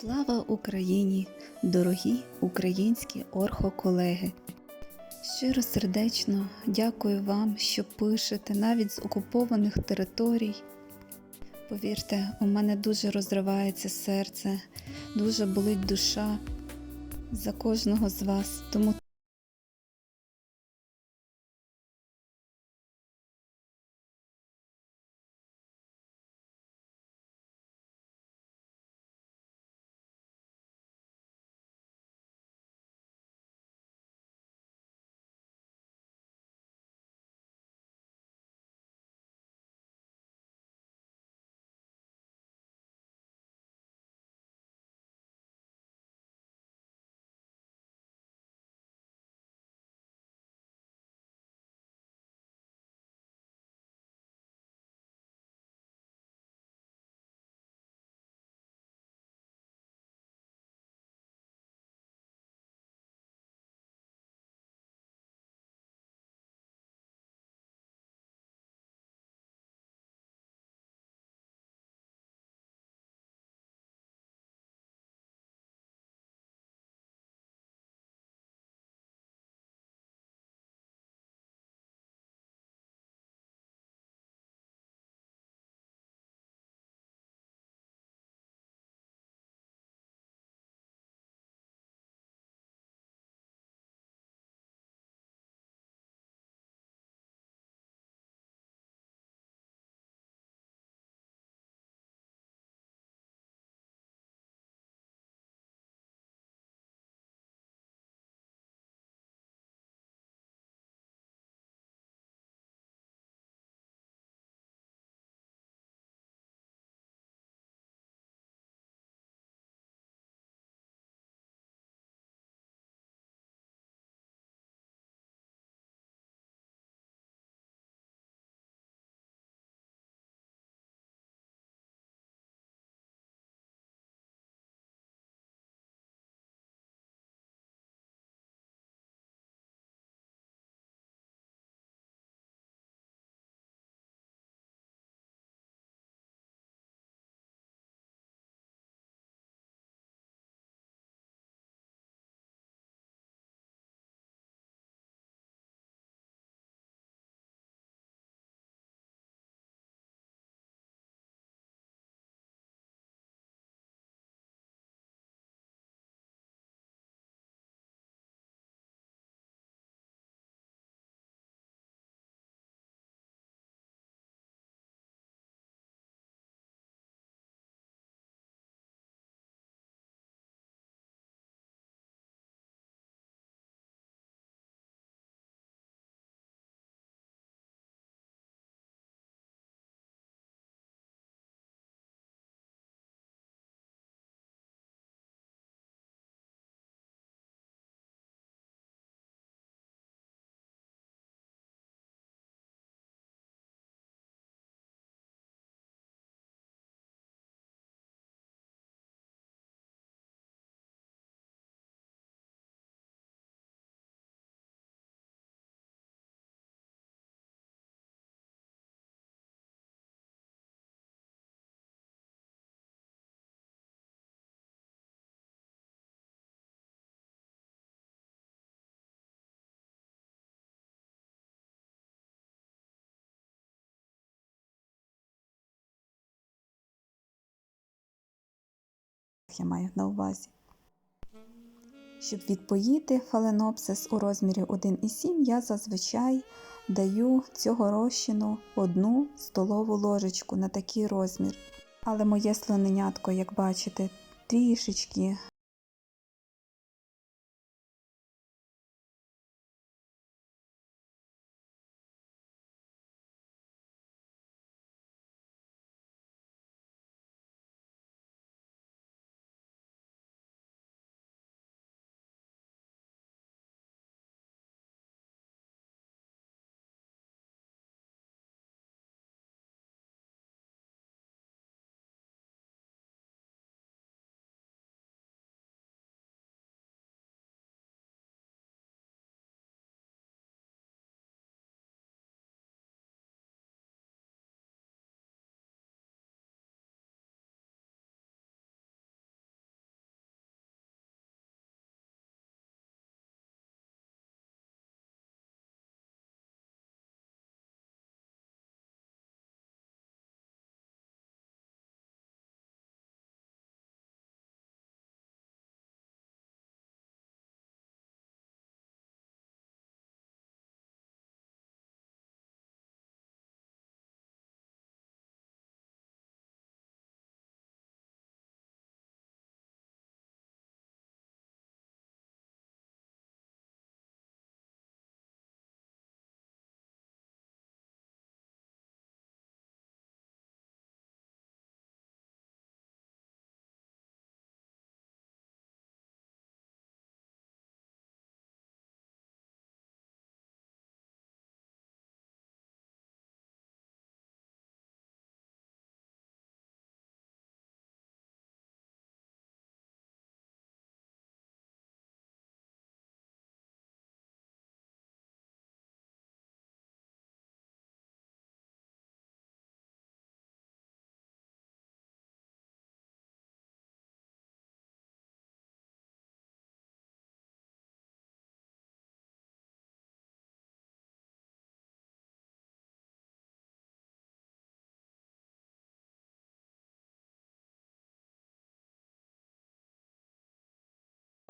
Слава Україні, дорогі українські орхоколеги! Щиро сердечно дякую вам, що пишете навіть з окупованих територій. Повірте, у мене дуже розривається серце, дуже болить душа за кожного з вас. Тому я маю на увазі. Щоб відпоїти фаленопсис у розмірі 1,7, я зазвичай даю цього розчину одну столову ложечку на такий розмір. Але моє слоненятко, як бачите, трішечки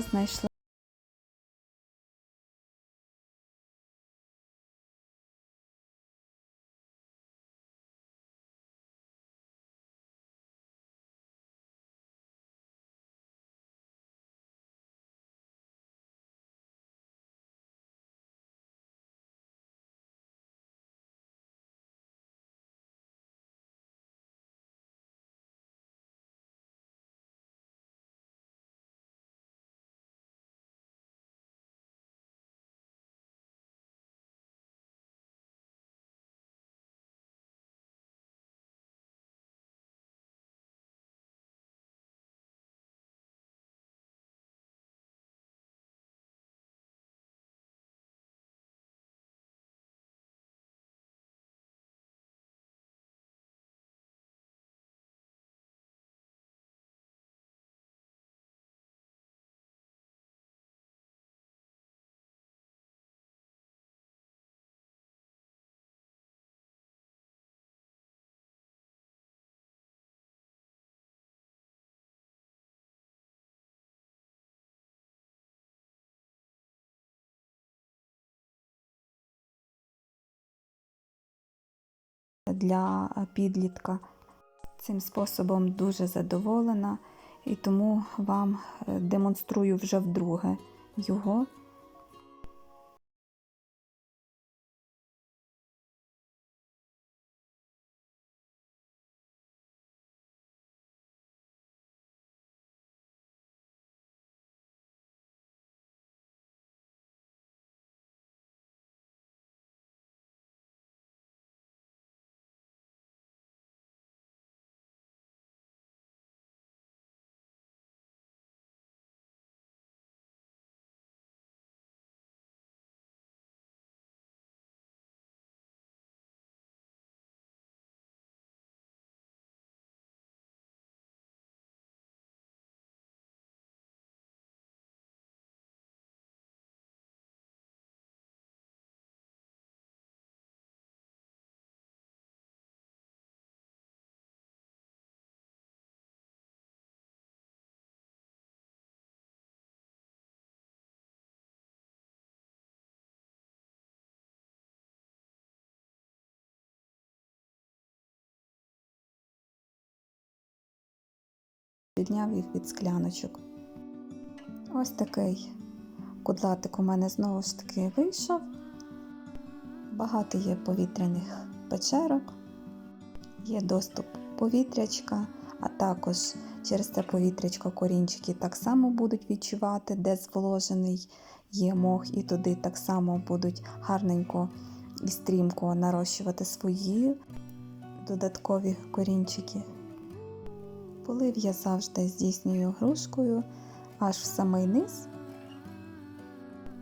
знайшла. Для підлітка. Цим способом дуже задоволена і тому вам е, демонструю вже вдруге його. Підняв їх від скляночок. Ось такий кудлатик у мене знову ж таки вийшов. Багато є повітряних печерок, є доступ повітрячка, а також через це повітрячко корінчики так само будуть відчувати, де зволожений є мох, і туди так само будуть гарненько і стрімко нарощувати свої додаткові корінчики. Полив я завжди здійснюю грушкою аж в самий низ.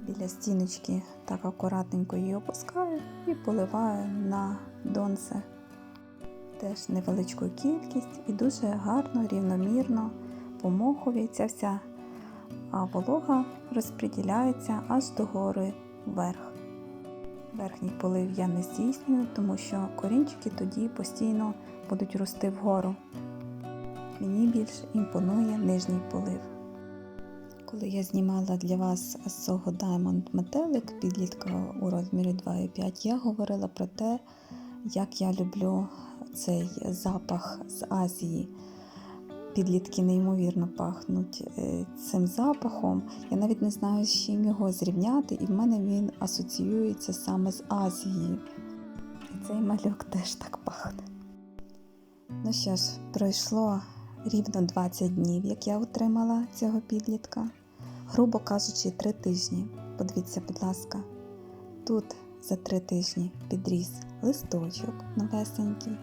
Біля стіночки так акуратненько її опускаю і поливаю на донце. Теж невеличку кількість і дуже гарно, рівномірно по ця вся а волога розподіляється аж до гори вверх. Верхній полив я не здійснюю, тому що корінчики тоді постійно будуть рости вгору. Мені більш імпонує нижній полив. Коли я знімала для вас Soho Diamond метелик підлітка у розмірі 2,5, я говорила про те, як я люблю цей запах з Азії. Підлітки неймовірно пахнуть е, цим запахом. Я навіть не знаю, з чим його зрівняти, і в мене він асоціюється саме з Азією. І цей малюк теж так пахне. Ну що ж, пройшло рівно 20 днів, як я отримала цього підлітка. Грубо кажучи, 3 тижні. Подивіться, будь ласка, тут за 3 тижні підріс листочок новесенький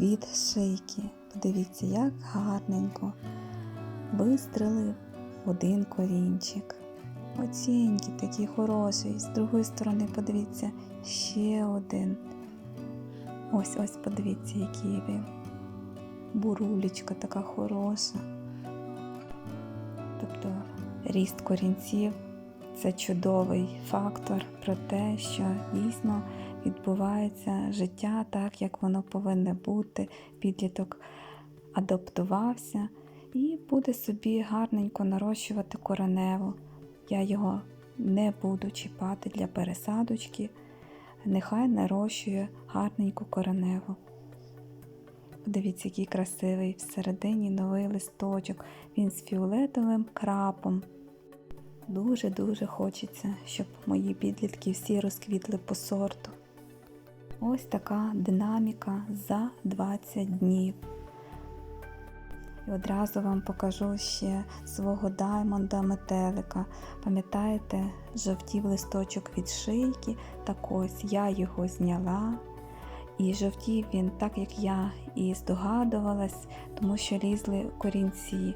від шийки. Подивіться, як гарненько вистрелив один корінчик. Оцінький, такий хороший. З другої сторони, подивіться, ще один. Ось ось подивіться, який він бурулечка така хороша. Тобто ріст корінців це чудовий фактор про те, що дійсно відбувається життя так, як воно повинно бути. Підліток адаптувався і буде собі гарненько нарощувати коренево. Я його не буду чіпати для пересадочки, нехай нарощує гарненько коренево. Подивіться, який красивий всередині новий листочок, він з фіолетовим крапом. Дуже-дуже хочеться, щоб мої підлітки всі розквітли по сорту. Ось така динаміка за 20 днів. І одразу вам покажу ще свого даймонда метелика. Пам'ятаєте, жовтів листочок від шийки, так ось я його зняла. І жовтів він, так як я і здогадувалась, тому що лізли корінці.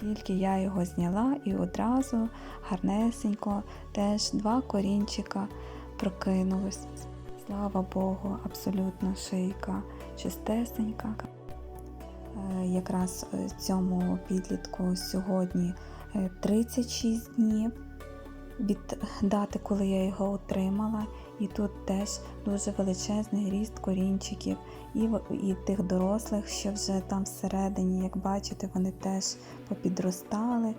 Тільки я його зняла і одразу гарнесенько теж два корінчика прокинулось. Слава Богу, абсолютно шийка чистесенька. Е, Якраз е, цьому підлітку сьогодні е, 36 днів від дати, коли я його отримала. І тут теж дуже величезний ріст корінчиків, і, і тих дорослих, що вже там всередині, як бачите, вони теж попідростали.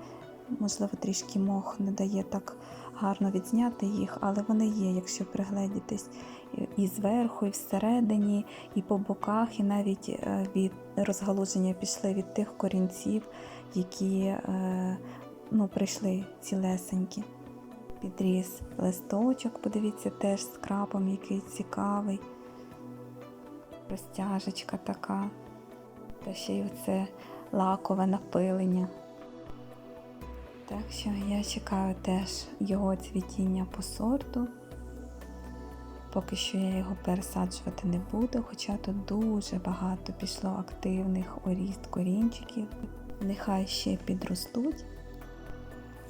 Можливо, трішки мох не дає так гарно відзняти їх, але вони є, якщо пригледітись. І- зверху, і всередині, і по боках, і навіть е, від розгалуження пішли від тих корінців, які е, ну, прийшли цілесенькі підріс листочок, подивіться, теж з крапом, який цікавий. Розтяжечка така. Та ще й оце лакове напилення. Так що я чекаю теж його цвітіння по сорту. Поки що я його пересаджувати не буду, хоча тут дуже багато пішло активних оріст корінчиків. Нехай ще підростуть.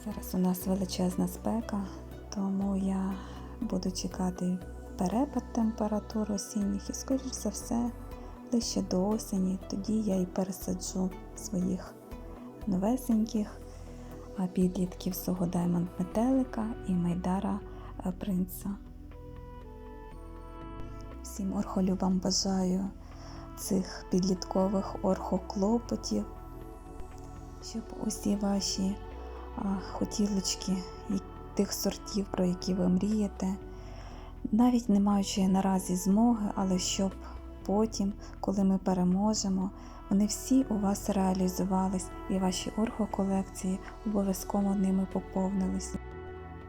Зараз у нас величезна спека, тому я буду чекати перепад температур осінніх і, скоріш за все, ближче до осені, тоді я і пересаджу своїх новесеньких підлітків свого Даймонд Метелика і Майдара е, Принца. Всім орхолюбам бажаю цих підліткових орхоклопотів, щоб усі ваші хотілочки тих сортів, про які ви мрієте, навіть не маючи наразі змоги, але щоб потім, коли ми переможемо, вони всі у вас реалізувались і ваші орхоколекції обов'язково ними поповнились.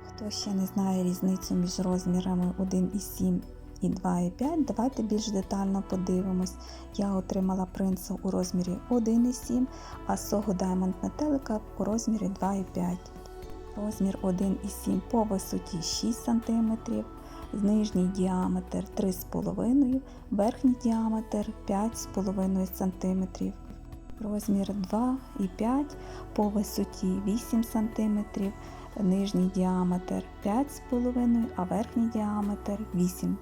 Хто ще не знає різницю між розмірами 1,7 і 2,5, давайте більш детально подивимось. Я отримала принца у розмірі 1,7, а Сого Diamond Метелика у розмірі 2,5. Розмір 1,7 по висоті 6 см, нижній діаметр 3,5 верхній діаметр 5,5 см. Розмір 2,5 по висоті 8 см, нижній діаметр 5,5, а верхній діаметр 8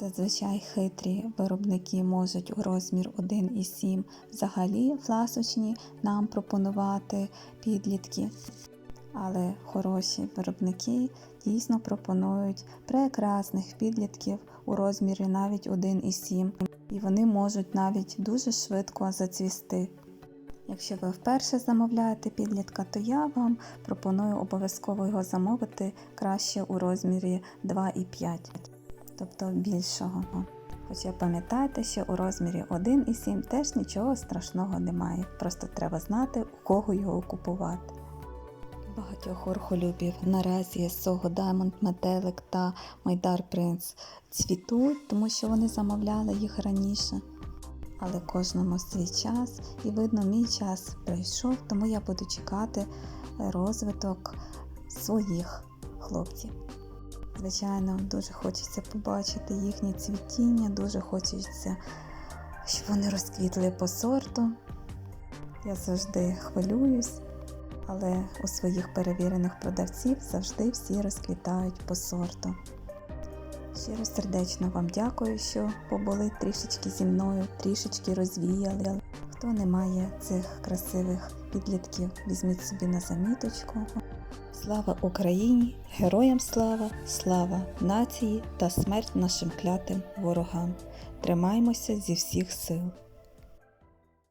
Зазвичай хитрі виробники можуть у розмір 1,7 взагалі фласочні нам пропонувати підлітки. Але хороші виробники дійсно пропонують прекрасних підлітків у розмірі навіть 1,7, і вони можуть навіть дуже швидко зацвісти. Якщо ви вперше замовляєте підлітка, то я вам пропоную обов'язково його замовити краще у розмірі 2,5 тобто більшого. Хоча пам'ятайте, що у розмірі 1,7 теж нічого страшного немає, просто треба знати, у кого його купувати. Багатьох орхолюбів наразі Сого Diamond Метелик та Майдар Принц цвітуть, тому що вони замовляли їх раніше. Але кожному свій час, і видно, мій час прийшов, тому я буду чекати розвиток своїх хлопців. Звичайно, дуже хочеться побачити їхнє цвітіння, дуже хочеться, щоб вони розквітли по сорту. Я завжди хвилююсь, але у своїх перевірених продавців завжди всі розквітають по сорту. Щиро сердечно вам дякую, що побули трішечки зі мною, трішечки розвіяли. Хто не має цих красивих підлітків, візьміть собі на заміточку. Слава Україні! Героям слава, слава нації та смерть нашим клятим ворогам. Тримаймося зі всіх сил.